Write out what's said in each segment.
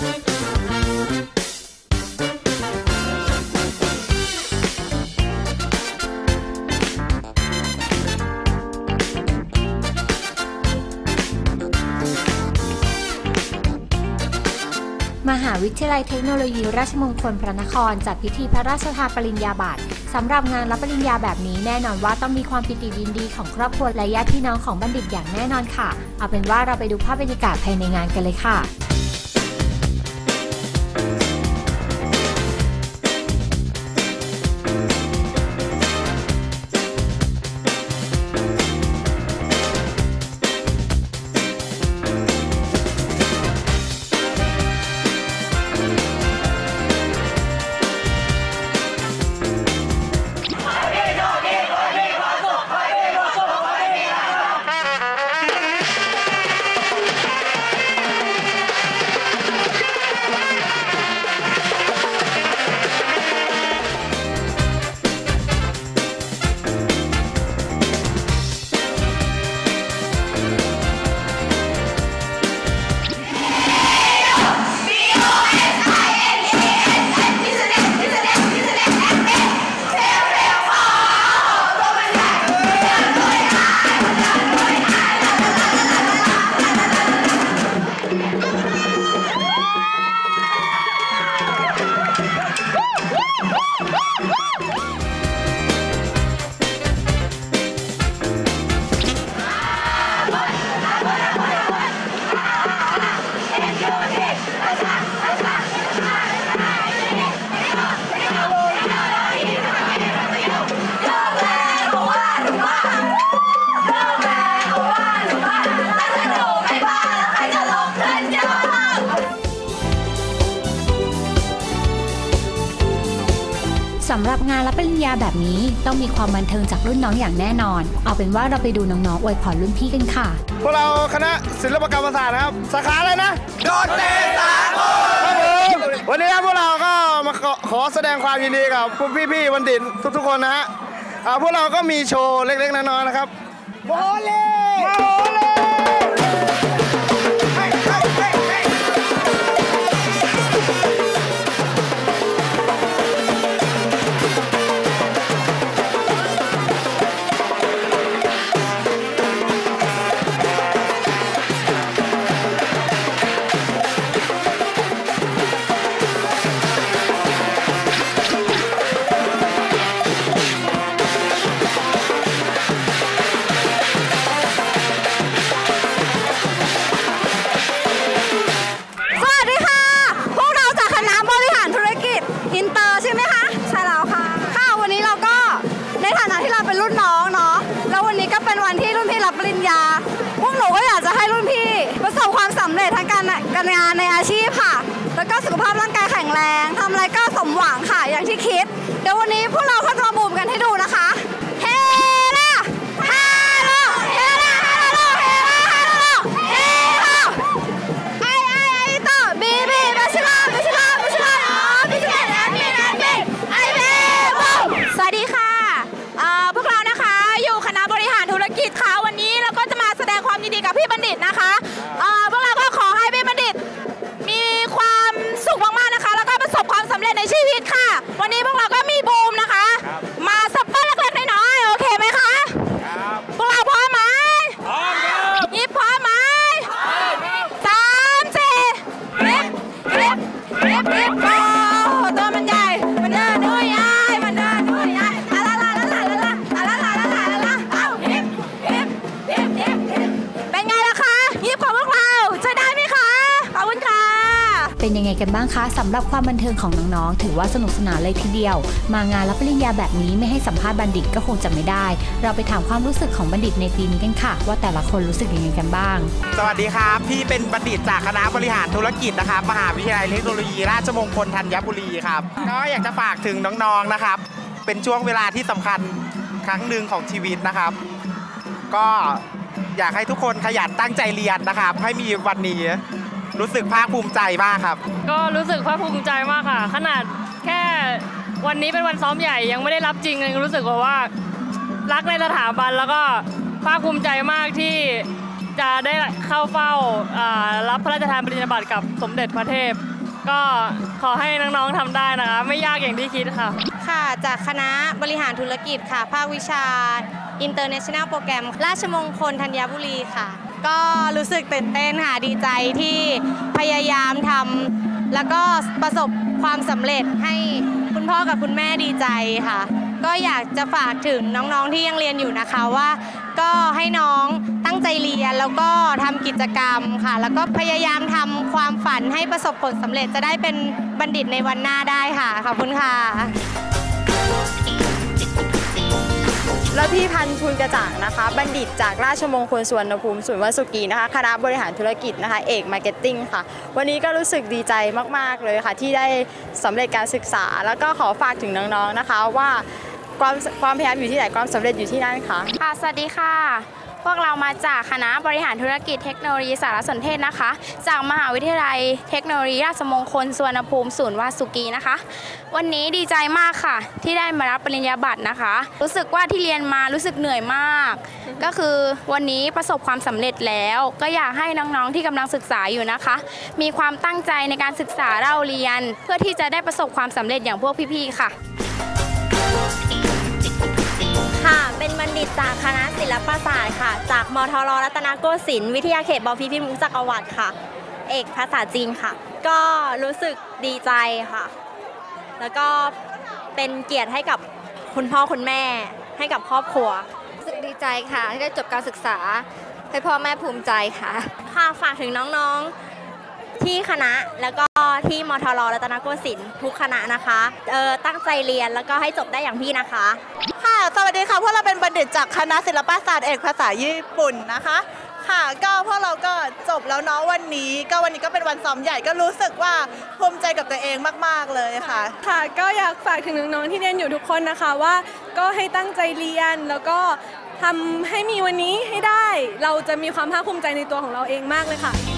มหาวิทยาลัยเทคโนโลยีราชมงคลพระนครจัดพิธีพระราชทานปริญญาบัตรสำหรับงานรับปริญญาแบบนี้แน่นอนว่าต้องมีความปิติยินดีของครอบครัวและญาติพี่น้องของบัณฑิตอย่างแน่นอนค่ะ เอาเป็นว่าเราไปดูภาพบรรยากาศภายในงานกันเลยค่ะำหรับงานรับปริญญาแบบนี้ต้องมีความบันเทิงจากรุ่นน้องอย่างแน่นอน เอาเป็นว่าเราไปดูน้องๆอวยพรรุ่นพี่กันค่ะ พวกเราคณะศิลปกรรมศาสตร์นะครับ สาขาอะไรนะ โดดเด่นสากลครับผมวันนี้ครับพวกเราก็มาขอขอแสดงความยินดีกับพวกพี่ๆบัณฑิตทุกๆคนนะฮะอ่าพวกเราก็มีโชว์เล็กๆน้อยๆนะครับโมโหเล่ สบควาเร็จทางการการงานในอาชีพค่ะ แล้วก็สุขภาพร่างกายแข็งแรงทำอะไรก็สมหวังค่ะอย่างที่คิด เดี๋ยววันนี้พวกเราก็ ไงกันบ้างคะสำหรับความบันเทิงของน้องๆ ถือว่าสนุกสนานเลยทีเดียว มางานรับปริญญาแบบนี้ไม่ให้สัมภาษณ์บัณฑิตก็คงจะไม่ได้ เราไปถามความรู้สึกของบัณฑิตในปีนี้กันค่ะ ว่าแต่ละคนรู้สึกยังไงกันบ้าง สวัสดีครับ พี่เป็นบัณฑิตจากคณะบริหารธุรกิจนะครับมหาวิทยาลัยเทคโนโลยี ราชมงคลธัญบุรีครับก็อยากจะฝากถึงน้องๆนะครับ เป็นช่วงเวลาที่สำคัญครั้งหนึ่งของชีวิตนะครับ ก็อยากให้ทุกคนขยันตั้งใจเรียนนะครับ ให้มีวันนี้ รู้สึกภาคภูมิใจมากครับ ก็รู้สึกภาคภูมิใจมากค่ะ ขนาดแค่วันนี้เป็นวันซ้อมใหญ่ยังไม่ได้รับจริงยังรู้สึกว่าว่ารักในสถาบันแล้วก็ภาคภูมิใจมากที่จะได้เข้าเฝ้าอ่ารับพระราชทานปริญญาบัตรกับสมเด็จพระเทพ ก็ขอให้น้องๆทำได้นะคะ ไม่ยากอย่างที่คิดค่ะ ค่ะ จากคณะบริหารธุรกิจค่ะ ภาควิชา International Program ราชมงคลธัญบุรีค่ะ ก็รู้สึกตื่นเต้นค่ะดีใจที่พยายามทำแล้วก็ประสบความสำเร็จให้คุณพ่อกับคุณแม่ดีใจค่ะ ก็อยากจะฝากถึงน้องๆที่ยังเรียนอยู่นะคะว่า ก็ให้น้องตั้งใจเรียนแล้วก็ทำกิจกรรมค่ะ แล้วก็พยายามทำความฝันให้ประสบผลสำเร็จจะได้เป็นบัณฑิตในวันหน้าได้ค่ะขอบคุณค่ะ แล้วพี่พันธ์ทุนกระจ่างนะคะ บัณฑิตจากราชมงคลสวนภูมิศูนย์วัดสุกีนะคะคณะบริหารธุรกิจนะคะ เอกมาร์เก็ตติ้งค่ะ วันนี้ก็รู้สึกดีใจมาก ๆ เลยค่ะ ที่ได้สำเร็จการศึกษา แล้วก็ขอฝากถึงน้อง ๆ นะคะว่าความความพยายามอยู่ที่ไหนความสำเร็จอยู่ที่นั่นค่ะ ค่ะ สวัสดีค่ะ วกเรามาจากคณะบริหารธุรกิจเทคโนโลยีสารสนเทศนะคะ จากมหาวิทยาลัยเทคโนโลยีราชมงคลสุวรรณภูมิศูนย์วาสุกีนะคะ วันนี้ดีใจมากค่ะ ที่ได้มารับปริญญาบัตรนะคะ รู้สึกว่าที่เรียนมารู้สึกเหนื่อยมาก ก็คือวันนี้ประสบความสำเร็จแล้ว ก็อยากให้น้องๆที่กำลังศึกษาอยู่นะคะ มีความตั้งใจในการศึกษาเราเรียน เพื่อที่จะได้ประสบความสำเร็จอย่างพวกพี่ๆค่ะ ค่ะ เป็นบัณฑิตจากคณะศิลปศาสตร์ค่ะ จากมทรรัตนโกสินทร์วิทยาเขตบพิพิธมุกจักรวรรดิค่ะ เอกภาษาจีนค่ะ ก็รู้สึกดีใจค่ะ แล้วก็เป็นเกียรติให้กับคุณพ่อคุณแม่ ให้กับครอบครัวรู้สึกดีใจค่ะที่ได้จบการศึกษาให้พ่อแม่ภูมิใจค่ะ ค่ะฝากถึงน้องๆที่คณะแล้วก็ที่มทรรัตนโกสินทร์ทุกคณะนะคะ เออตั้งใจเรียนแล้วก็ให้จบได้อย่างพี่นะคะค่ะ สวัสดีค่ะพวกเราเป็นบัณฑิตจากคณะศิลปศาสตร์เอกภาษาญี่ปุ่นนะคะ ค่ะก็พวกเราก็จบแล้วเนาะวันนี้ ก็วันนี้ก็เป็นวันซ้อมใหญ่ก็รู้สึกว่าภูมิใจกับตัวเองมาก ๆ เลยค่ะ ค่ะก็อยากฝากถึงน้องๆที่เรียนอยู่ทุกคนนะคะว่าก็ให้ตั้งใจเรียนแล้วก็ทำให้มีวันนี้ให้ได้ เราจะมีความภาคภูมิใจในตัวของเราเองมากเลยค่ะ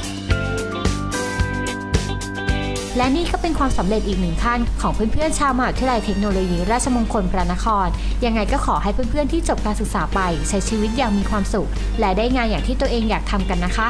และนี่ก็เป็นความสำเร็จอีกหนึ่งขั้นของเพื่อนๆชาวมหาวิทยาลัยเทคโนโลยี ราชมงคลพระนคร ยังไงก็ขอให้เพื่อนๆที่จบการศึกษาไป ใช้ชีวิตอย่างมีความสุข และได้งานอย่างที่ตัวเองอยากทำกันนะคะ